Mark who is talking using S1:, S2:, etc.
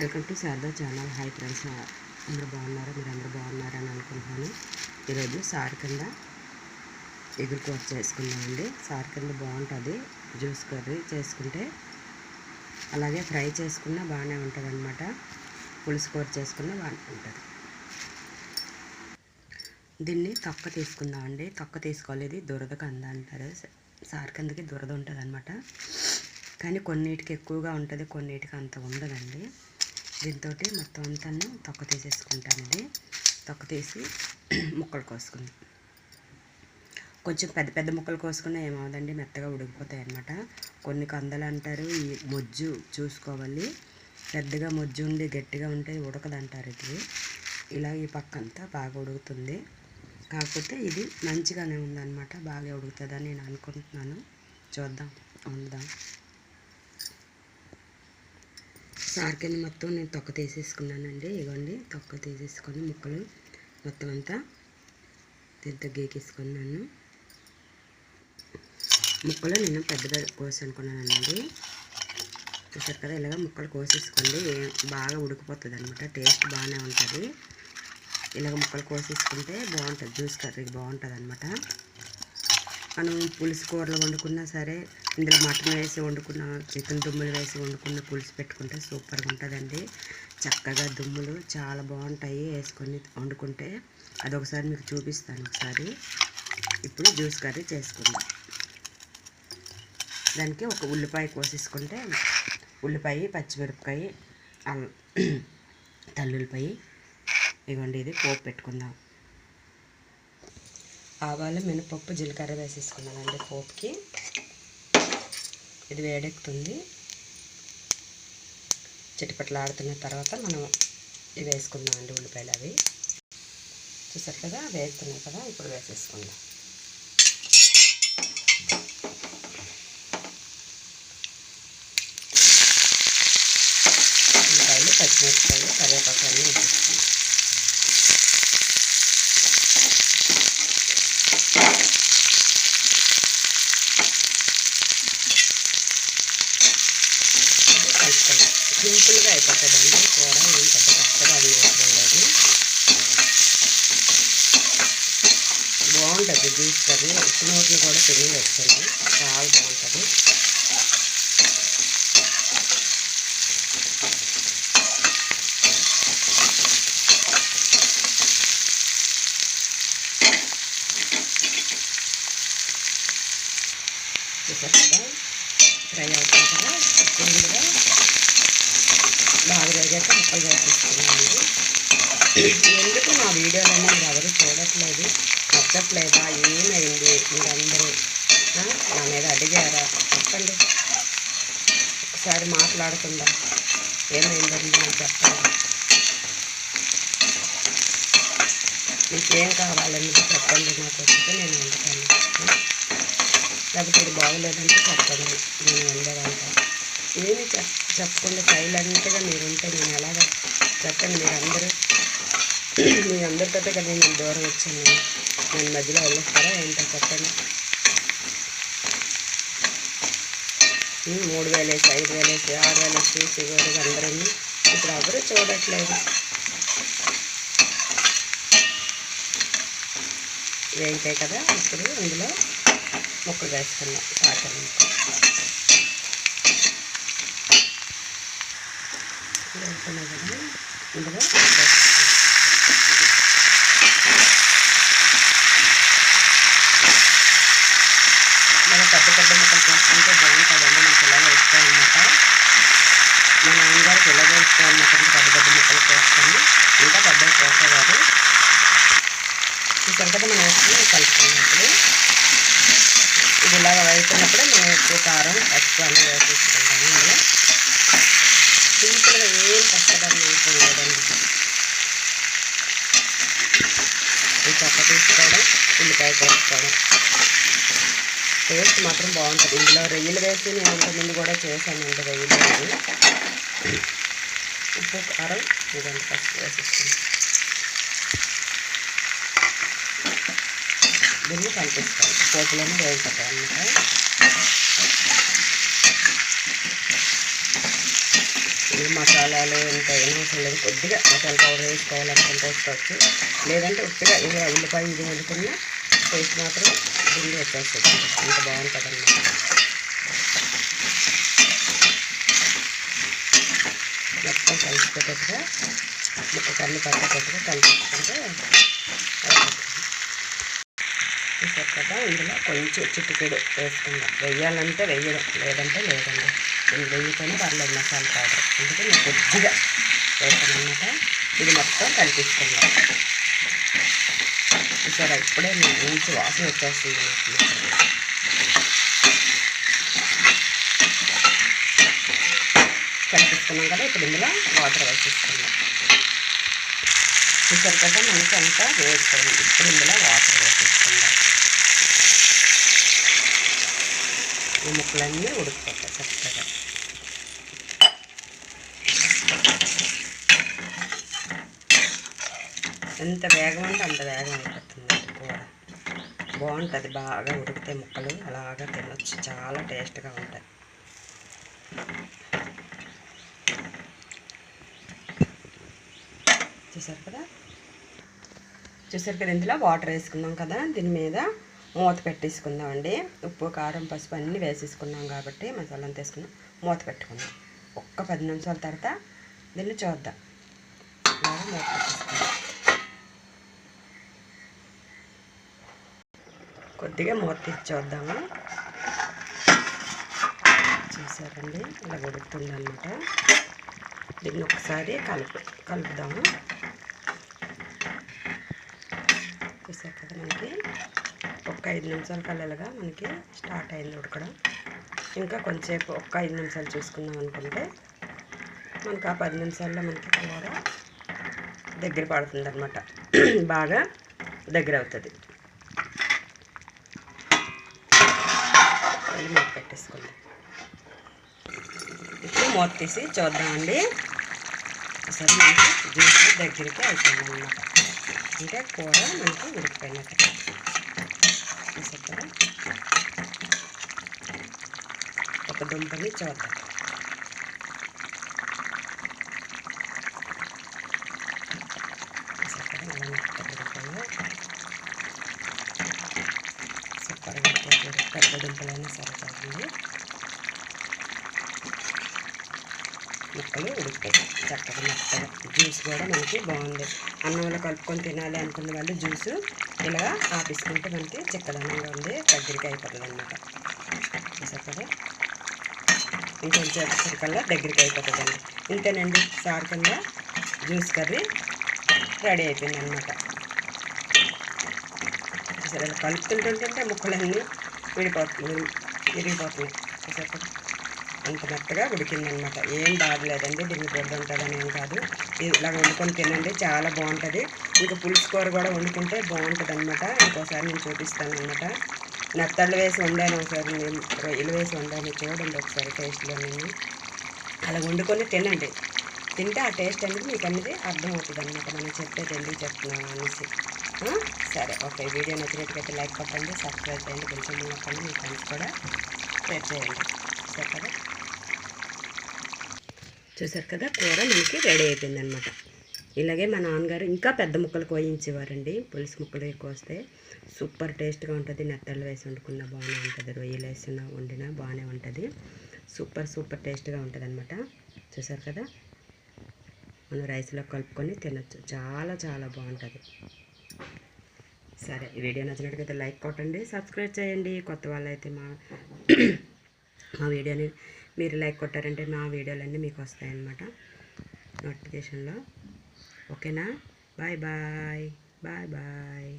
S1: Welcome to Sharada channel. Hi friends. అందరూ బాగున్నారా? మీరు అందరూ బాగున్నారని అనుకుంటున్నాను. ఈరోజు సార్ కింద ఎగురు కూర చేసుకున్నామండి సార్ కింద బాగుంటుంది. జ్యూస్ కర్రీ చేసుకుంటే అలాగే ఫ్రై చేసుకున్నా బాగానే ఉంటుంది అనమాట పులుసు కూర చేసుకున్నా బాగానే ఉంటుంది. దీన్ని తొక్క తీసుకుందామండి. తొక్క తీసుకోవాలి ఇది దురద కంద అంటారు. సార్ కిందకి దురద ఉంటుంది అనమాట కానీ కొన్నిటికి ఎక్కువగా ఉంటుంది కొన్నిటికి అంత ఉండదండి. దీంతో మొత్తం అంతా తొక్క తీసేసుకుంటాను ఇది తొక్క తీసి ముక్కలు కోసుకుంది కొంచెం పెద్ద పెద్ద ముక్కలు కోసుకున్నా ఏమవుదండి మెత్తగా ఉడికిపోతాయి అన్నమాట కొన్ని కందలు అంటారు ఈ మొజ్జు చూసుకోవాలి. పెద్దగా మొజ్జు ఉండి గట్టిగా ఉంటే ఉడకదంటారు ఇది. ఇలా ఈ పక్క అంతా బాగా ఉడుకుతుంది. కాకపోతే ఇది మంచిగానే ఉందన్నమాట బాగా ఉడుకుతుందని నేను అనుకుంటున్నాను. చూద్దాం వండుదాం సార్కెన్ మొత్తం నేను తొక్క తీసేసుకున్నానండి. ఇవ్వండి తొక్క తీసేసుకొని ముక్కలు మొత్తం అంతా దీంతో గీకేసుకున్నాను. ముక్కలు నేను పెద్ద కోసి అనుకున్నానండి చూసారు కదా ఇలాగ ముక్కలు కోసేసుకోండి. బాగా ఉడికిపోతుంది అనమాట టేస్ట్ బాగానే ఉంటుంది. ఇలాగ ముక్కలు కోసేసుకుంటే బాగుంటుంది. జ్యూస్ కర్రీ బాగుంటుంది అనమాట మనం పులుసు కూరలు వండుకున్నా సరే ఇందులో మటన్ వేసి వండుకున్న చికెన్ దుమ్ములు వేసి వండుకున్న పులుసు పెట్టుకుంటే సూపర్గా ఉంటుందండి. చక్కగా దుమ్ములు చాలా బాగుంటాయి వేసుకొని వండుకుంటే. అదొకసారి మీకు చూపిస్తాను ఒకసారి. ఇప్పుడు జ్యూస్ కర్రీ చేసుకుందాం. దానికి ఒక ఉల్లిపాయ కోసేసుకుంటే ఉల్లిపాయ పచ్చిమిరపకాయ అల్లం తల్లుల్లిపాయ ఇవ్వండి ఇది పోపు పెట్టుకుందాం. ఆవాలు మినపప్పు జీలకర్ర వేసేసుకున్నానండి పోపుకి. ఇది వేడెక్కుతుంది. చిటిపట్లాడుతున్న తర్వాత మనం ఇవి వేసుకుందాం అండి ఉల్లిపాయలు అవి. చూసారు కదా వేస్తున్నాయి కదా ఇప్పుడు వేసేసుకుందాం. ఉల్లిపాయలు పచ్చిమిరపకాయలు కరివేపాకు అన్నీ వేసేసుకుందాం కలుపుకుందాం సింపుల్గా అయిపోతుందండి ఏం పెద్ద కష్టం అది అవసరం లేదు. బాగుంటుంది జ్యూస్ కర్రీ. వచ్చిన వాటిని కూడా తినేయచ్చండి చాలా బాగుంటుంది. చూసారు? కదా? ఫ్రై అవుతుంది కదా? ఇందులో ముక్కలు వేసేసుకున్నాను ఎందుకు మా వీడియోలన్నీ మీరు ఎవరు చూడట్లేదు? నచ్చట్లేదా ఏమైంది? మీరందరూ నా మీద అడిగారా? చెప్పండి. ఒకసారి మాట్లాడకుండా ఏమైందండి నాకు చెప్పండి మీకు ఏం కావాలన్నది చెప్పండి. నాకు వస్తే నేను వండుతాను లేకపోతే ఇది బాగోలేదంటే చెప్పండి. నేను వండేదంటాను ఏమి చెప్ చెప్పకుండా సైలెంట్గా మీరు ఉంటే నేను ఎలాగ చెప్పండి మీరందరూ మీ అందరితో కదా నేను దూరం వచ్చాను. నేను మధ్యలో వెళ్ళొస్తారా ఏంటో చెప్పండి. మూడు వేలు వేసి ఐదు వేలు వేసి ఆరు వేలు వేసి సిగోరు అందరూ ఇప్పుడు ఎవరు చూడట్లేదు. వేయించాయి కదా ఇప్పుడు ఇందులో ముక్కలు వేసుకున్నాం. పాటలు వేసుకున్నాం కదా ఇందులో వేసుకున్నాం. పెద్ద పెద్ద ముక్కలు చేసుకుంటే బాగుంటుందండి నాకు ఇలాగే ఇష్టం అనమాట మా నాన్నగారికి ఇలాగే ఇష్టం అనమాట పెద్ద పెద్ద ముక్కలు కోసుకొని ఇంకా పెద్ద చేసేవారు చూసారు కదా మనం వేసుకుని కలుపుకున్నప్పుడు ఇది ఇలాగ వేస్తున్నప్పుడే మనం ఎక్కువ కారం ఎక్కువ అన్నీ వేసేసుకుంటాము ఇందులో సింపుల్గా ఏం కష్టపడిన అవసరం లేదండి ఈ చక్క తీసుకోవడం ఉల్లిపాయ కోసుకోవడం. టేస్ట్ మాత్రం బాగుంటుంది. ఇందులో రొయ్యలు వేసి నేను ఇంతకుముందు కూడా చేశానండి రొయ్యలు వేసి ఉప్పు కారం ఇదంతా ఫస్ట్ వేసేసుకుంటాం దీన్ని కలిపిస్తాం పోపులోనే వేగుతాయి అన్నమాట. ఈ మసాలాలు ఇంకా ఏం అవసరం లేదు. కొద్దిగా మసాలా పౌడర్ వేసుకోవాలనుకుంటే వేసుకోవచ్చు. లేదంటే ఉట్టిగా ఇలా ఉల్లిపాయ ఇది వండుకున్న పేస్ట్ మాత్రం పిండి వచ్చేస్తుంది. అంత బాగుంటుంది అన్నమాట మొత్తం కలిసిపోయేటట్టుగా ముక్క కన్ను పట్టేటట్టుగా కలిపించుకుంటే చూసారు కదా ఇందులో కొంచెం చిట్టుకెడు వేసుకుందాం. వెయ్యాలంటే వెయ్యడం లేదంటే లేదండి. నేను వెయ్యితేనే పర్లేదు మసాలా పౌడర్ అందుకే నేను కొద్దిగా వేసాను ఇది మొత్తం కలిపిస్తున్నాం చూసారా ఇప్పుడే మంచి వాసన వచ్చేస్తుంది నాకు. కలిపిస్తున్నాం కదా ఇప్పుడు ఇందులో వాటర్ వేసేస్తున్నాం చూసారు కదా మనకి అంతా వేసుకోండి ఇప్పుడు ఇందులో వాటర్ వేసేసుకుందాం ఈ ముక్కలన్నీ ఉడికిపోతాయి చక్కగా. ఎంత వేగం అంటే అంత వేగం అయిపోతుంది కూర. బాగుంటుంది బాగా ఉడికితే ముక్కలు అలాగా తినొచ్చు చాలా టేస్ట్గా ఉంటాయి. చూసారు కదా? చూసారు కదా ఇందులో వాటర్ వేసుకున్నాం కదా దీని మీద మూత పెట్టేసుకుందాం అండి ఉప్పు కారం పసుపు అన్నీ వేసేసుకున్నాం కాబట్టి మసాలా అంతా వేసుకున్నాం. మూత పెట్టుకుందాం. ఒక్క పది నిమిషాల తర్వాత దీన్ని చూద్దాం. మూత పెట్టేసుకుందాం. కొద్దిగా మూత తీసి చూద్దాము. చూసారండి? ఇలా ఉడుకుతుంది అనమాట దీన్ని ఒకసారి కలుపు కలుపుదాము. చూసారు కదా మనకి? ఐదు నిమిషాలు కలలుగా మనకి స్టార్ట్ అయింది ఉడకడం. ఇంకా కొంచెంసేపు ఒక్క ఐదు నిమిషాలు చూసుకుందాం అనుకుంటే మనకు ఆ పది నిమిషాల్లో మనకి కూర దగ్గర పడుతుంది అనమాట బాగా దగ్గర అవుతుంది. మూత పెట్టేసుకుందాం. ఇప్పుడు మూత తీసి చూద్దామండి. అసలు మనకి జ్యూస్ దగ్గరికి అవుతుంది అనమాట అంటే కూర మనకి ఉడికిపోయినట్టు చూసారు కదా ఒక దుంపని చూద్దాం చూసారు కదా అలా మెత్తగా ఉడికిపోయిందో సూపర్గా ఉడికిపోతుంది పెద్ద దుంపలైనా సరే ముక్కలు ఉడుకుతాయి చక్కగా మెత్తగా. జ్యూస్ కూడా మనకి బాగుంది. అన్నంలో కలుపుకొని తినాలి అనుకున్న వాళ్ళు జ్యూస్ ఇలా ఆపిస్తుంటే మనకి చిక్కదనంగా ఉంది. దగ్గరికి అయిపోతుంది అనమాట చూసారు ఇంకొంచెం వచ్చేసరికల్లా దగ్గరికి అయిపోతుంది అండి ఇంతేనండి. సార్ కింద జ్యూస్ కర్రీ రెడీ అయిపోయింది అనమాట సరే కలుపుతుంటుంటే ముక్కలన్నీ విడిపోతుంది విరిగిపోతున్నాయి చూసారు అంత మెత్తగా ఉడికిందనమాట. ఏం బాగలేదండి దీన్ని బొడ్డు ఉంటుందని ఏం కాదు. ఇలా వండుకొని తినండి చాలా బాగుంటుంది. ఇంకా పులుసు కూర కూడా వండుకుంటే బాగుంటుంది అనమాట ఇంకోసారి నేను చూపిస్తాను అనమాట నెత్తళ్ళు వేసి వండాను ఒకసారి నేను రొయ్యలు వేసి వండాను. చూడండి ఒకసారి టేస్ట్లో నేను. అలా వండుకొని తినండి. తింటే ఆ టేస్ట్ అనేది మీకు అనేది అర్థమవుతుంది అనమాట మనం చెప్పేది ఎందుకు చెప్తున్నాం అనేసి. సరే ఓకే. వీడియో నచ్చినట్టుకైతే లైక్ కొట్టండి సబ్స్క్రైబ్ చేయండి కొంచెం నొక్కండి మీ ఫ్రెండ్స్ కూడా షేర్ చేయండి. సరే చూసారు కదా? కూర మనకి రెడీ అయిపోయింది అనమాట ఇలాగే మా నాన్నగారు ఇంకా పెద్ద ముక్కలు కోయించేవారండి. పులుసు ముక్కలు ఎక్కువ వస్తే సూపర్ టేస్ట్గా ఉంటుంది. నెత్తళ్ళు వేసి వండుకున్న బాగానే ఉంటుంది. రొయ్యలు వేసిన వండినా బాగానే ఉంటుంది. సూపర్ సూపర్ టేస్ట్గా ఉంటుంది అనమాట చూసారు కదా? మనం రైస్లో కలుపుకొని తినొచ్చు. చాలా చాలా బాగుంటుంది. సరే ఈ వీడియో నచ్చినట్టుగా లైక్ కొట్టండి సబ్స్క్రైబ్ చేయండి. కొత్త వాళ్ళైతే మా మా వీడియోని మీరు లైక్ కొట్టారంటే మా వీడియోలన్నీ మీకు వస్తాయన్నమాట నోటిఫికేషన్లో. ఓకేనా? Bye bye. Bye bye.